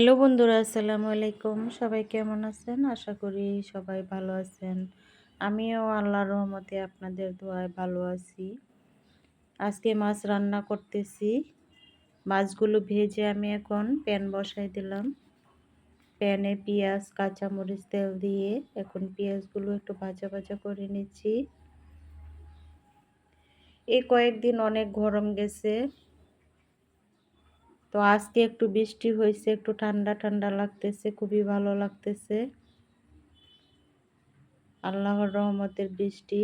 Hello বন্ধুরা, আসসালামু আলাইকুম। সবাই কেমন আছেন? আশা করি সবাই ভালো আছেন। আমিও আল্লাহর রহমতে আপনাদের দোয়ায় ভালো আছি। আজকে মাছ রান্না করতেছি। মাছগুলো ভেজে আমি এখন প্যান বসাই দিলাম। প্যানে পেঁয়াজ, কাঁচামরিচ, তেল দিয়ে এখন পেঁয়াজগুলো একটু ভাজা ভাজা করে নিচ্ছি। এই কয়েকদিন অনেক গরম গেছে। তো আজকে একটু বৃষ্টি হয়েছে, একটু ঠান্ডা ঠান্ডা লাগতেছে, খুবই ভালো লাগতেছে। আল্লাহর রহমতের বৃষ্টি।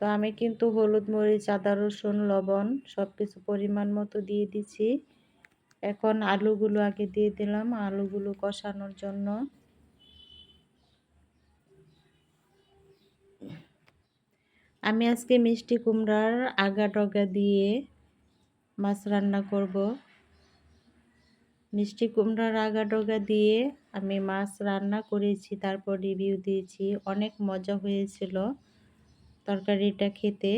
তো আমি কিন্তু হলুদ মরিচ, আদা রসুন, লবণ সব কিছু পরিমাণ মতো দিয়ে দিচ্ছি এখন আলুগুলো আগে দিয়ে দিলাম, আলুগুলো কষানোর জন্য। আমি আজকে মিষ্টি কুমড়ার আগা ডগা দিয়ে মাছ রান্না করব। মিষ্টি কুমড়ার আগা ডগা দিয়ে আমি মাছ রান্না করেছি, তারপর রিভিউ দিয়েছি। অনেক মজা হয়েছিল তরকারিটা খেতে।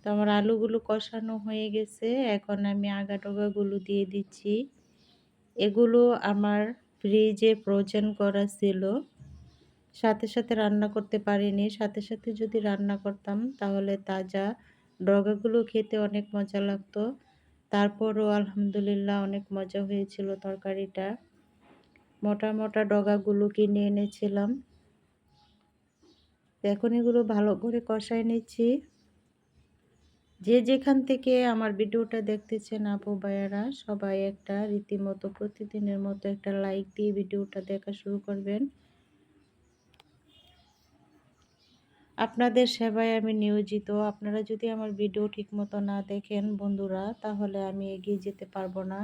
তো আমার আলুগুলো কষানো হয়ে গেছে। এখন আমি আগা ডগাগুলো দিয়ে দিচ্ছি। এগুলো আমার ফ্রিজে ফ্রোজেন করা ছিল। সাথে সাথে রান্না করতে পারিনি। সাথে সাথে যদি রান্না করতাম তাহলে তাজা ডগাগুলো খেতে অনেক মজা লাগতো। তারপরও আলহামদুলিল্লাহ অনেক মজা হয়েছিল তরকারিটা। মোটা মোটা ডগাগুলো কিনে এনেছিলাম। এখন এগুলো ভালো করে কষায় নিচ্ছি। যে যেখান থেকে আমার ভিডিওটা দেখতেছেন আপু, ভাইয়ারা, সবাই একটা রীতিমতো প্রতিদিনের মতো একটা লাইক দিয়ে ভিডিওটা দেখা শুরু করবেন। আপনাদের সেবায় আমি নিয়োজিত। আপনারা যদি আমার ভিডিও ঠিকমতো না দেখেন বন্ধুরা, তাহলে আমি এগিয়ে যেতে পারব না।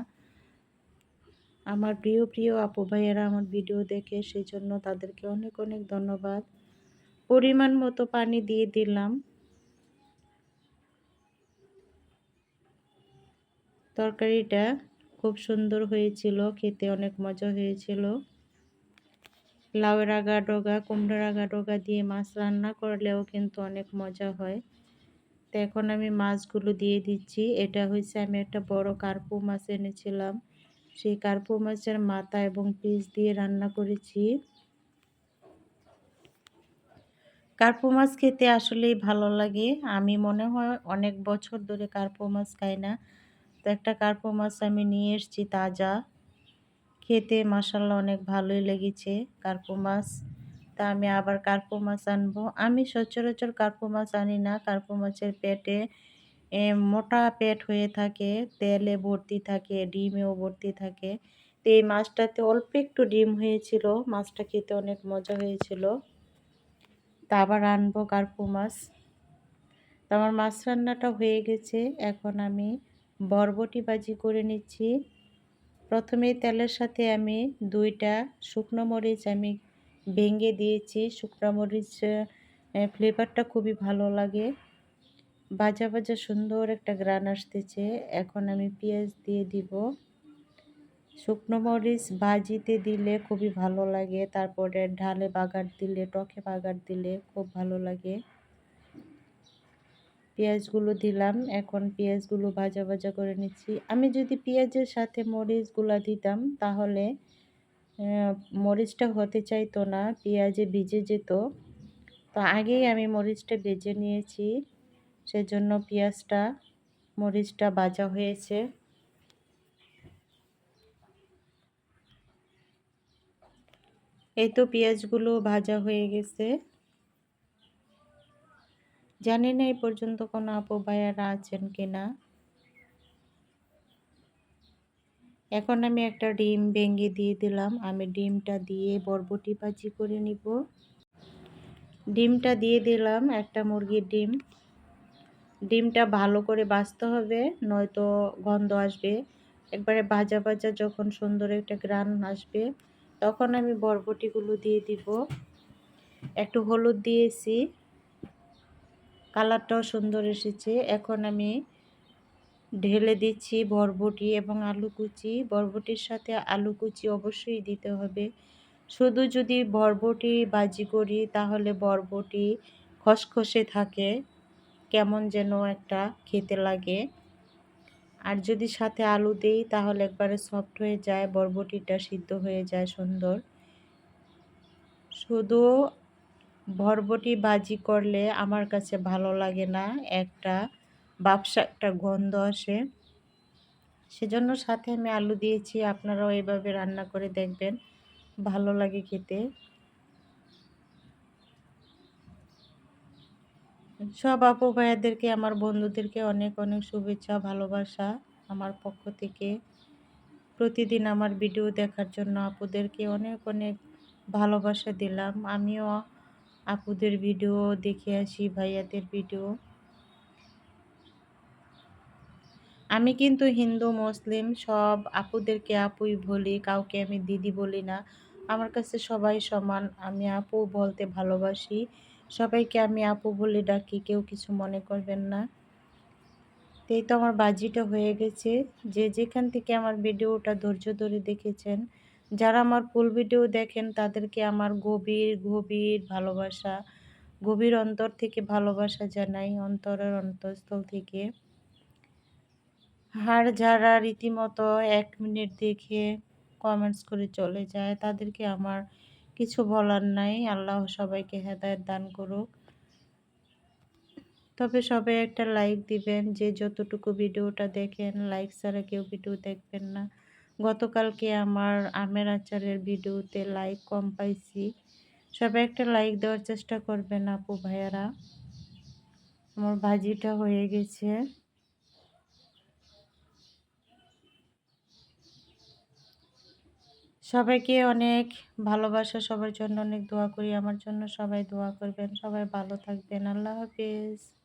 আমার প্রিয় প্রিয় আপু ভাইয়েরা আমার ভিডিও দেখে সেই জন্য তাদেরকে অনেক অনেক ধন্যবাদ। পরিমাণ মতো পানি দিয়ে দিলাম। তরকারিটা খুব সুন্দর হয়েছিল, খেতে অনেক মজা হয়েছিল। লাউয়ের আগা ডগা কুমড়োর আগা ডগা দিয়ে মাছ রান্না করলেও কিন্তু অনেক মজা হয়। তো এখন আমি মাছগুলো দিয়ে দিচ্ছি। এটা হচ্ছে আমি একটা বড় কার্পু মাছ এনেছিলাম। সেই কার্পু মাছের মাথা এবং পিস দিয়ে রান্না করেছি। কার্পু মাছ খেতে আসলেই ভালো লাগে। আমি মনে হয় অনেক বছর ধরে কার্পু মাছ খাই না। তো একটা কার্পু মাছ আমি নিয়ে এসেছি তাজা। খেতে মাসাল্লাহ অনেক ভালোই লেগেছে। কার্পো মাছ, তা আমি আবার কার্পো মাছ আনব। আমি সচরাচর কার্পো মাছ আনি না। কার্পো মাছের পেটে মোটা পেট হয়ে থাকে, তেলে ভর্তি থাকে, ডিমেও ভর্তি থাকে। তো এই মাছটাতে অল্প একটু ডিম হয়েছিল। মাছটা খেতে অনেক মজা হয়েছিল। তা আবার আনব কার্পো মাছ। তো আমার মাছ রান্নাটা হয়ে গেছে। এখন আমি বরবটি বাজি করে নিচ্ছি। প্রথমেই তেলের সাথে আমি দুইটা শুকনো মরিচ আমি ভেঙে দিয়েছি। শুকনো মরিচ ফ্লেভারটা খুবই ভালো লাগে। ভাজা ভাজা সুন্দর একটা গ্রান আসতেছে। এখন আমি পেঁয়াজ দিয়ে দিব। শুকনো মরিচ ভাজিতে দিলে খুবই ভালো লাগে। তারপরে ঢালে বাগার দিলে, টকে বাগার দিলে খুব ভালো লাগে। পেঁয়াজগুলো দিলাম। এখন পেঁয়াজগুলো ভাজা ভাজা করে নিচ্ছি। আমি যদি পেঁয়াজের সাথে মরিচগুলো দিতাম, তাহলে মরিচটা হতে চাইতো না, পেঁয়াজে ভিজে যেত। তো আগেই আমি মরিচটা ভেজে নিয়েছি। সেজন্য পেঁয়াজটা, মরিচটা ভাজা হয়েছে। এই তো পেঁয়াজগুলো ভাজা হয়ে গেছে। জানি না এই পর্যন্ত কোনো আপু ভাইয়ারা আছেন কিনা। এখন আমি একটা ডিম ভেঙে দিয়ে দিলাম। আমি ডিমটা দিয়ে বরবটি ভাজি করে নিব। ডিমটা দিয়ে দিলাম একটা মুরগির ডিম। ডিমটা ভালো করে বাছতে হবে, নয়তো গন্ধ আসবে। একবারে ভাজা ভাজা যখন সুন্দর একটা গ্রান আসবে, তখন আমি বরবটিগুলো দিয়ে দিব। একটু হলুদ দিয়েছি। কালারটাও সুন্দর এসেছে। এখন আমি ঢেলে দিচ্ছি বরবটি এবং আলু কুচি। বরবটির সাথে আলু কুচি অবশ্যই দিতে হবে। শুধু যদি বরবটি বাজি করি তাহলে বরবটি খসখসে থাকে। কেমন যেন একটা খেতে লাগে। আর যদি সাথে আলু দেই তাহলে একবারে সফট হয়ে যায়, বরবটিটা সিদ্ধ হয়ে যায় সুন্দর। শুধু বরবটি বাজি করলে আমার কাছে ভালো লাগে না। একটা বাপসা একটা গন্ধ আসে। সেজন্য সাথে আমি আলু দিয়েছি, আপনারাও এভাবে রান্না করে দেখবেন। ভালো লাগে খেতে। সব আপু ভাইয়াদেরকে, আমার বন্ধুদেরকে অনেক অনেক শুভেচ্ছা, ভালোবাসা। আমার পক্ষ থেকে প্রতিদিন আমার ভিডিও দেখার জন্য আপুদেরকে অনেক অনেক ভালোবাসা দিলাম। আমিও আপুদের ভিডিও দেখে আসি ভাইয়াদের ভিডিও আমি কিন্তু হিন্দু, মুসলিম, সব আপুদেরকে আপুই বলি, কাউকে আমি দিদি বলি না। আমার কাছে সবাই সমান, আমি আপু বলতে ভালোবাসি। সবাইকে আমি আপু বলে ডাকি, কেউ কিছু মনে করবেন না। এই তো আমার বাজিটা হয়ে গেছে। যে যেখান থেকে আমার ভিডিওটা ধৈর্য ধরে দেখেছেন যারা আমার ফুল ভিডিও দেখেন, তাদেরকে আমার গভীর গভীর ভালোবাসা, গভীর অন্তর থেকে ভালোবাসা জানাই, অন্তরের অন্তঃস্থল থেকে। আর যারা রীতিমতো এক মিনিট দেখে কমেন্টস করে চলে যায়, তাদেরকে আমার কিছু বলার নাই। আল্লাহ সবাইকে হেদায়ত দান করুক। তবে সবাই একটা লাইক দিবেন। যে যতটুকু ভিডিওটা দেখেন লাইক ছাড়া কেউ ভিডিও দেখবেন না। গতকালকে আমার আমের আচারের ভিডিওতে লাইক কম পাইছি। সবাই একটা লাইক দেওয়ার চেষ্টা করবেন আপু ভাইয়ারা। আমার ভাজিটা হয়ে গেছে। সবাইকে অনেক ভালোবাসা, সবার জন্য অনেক দোয়া করি। আমার জন্য সবাই দোয়া করবেন, সবাই ভালো থাকবেন। আল্লাহ হাফিজ।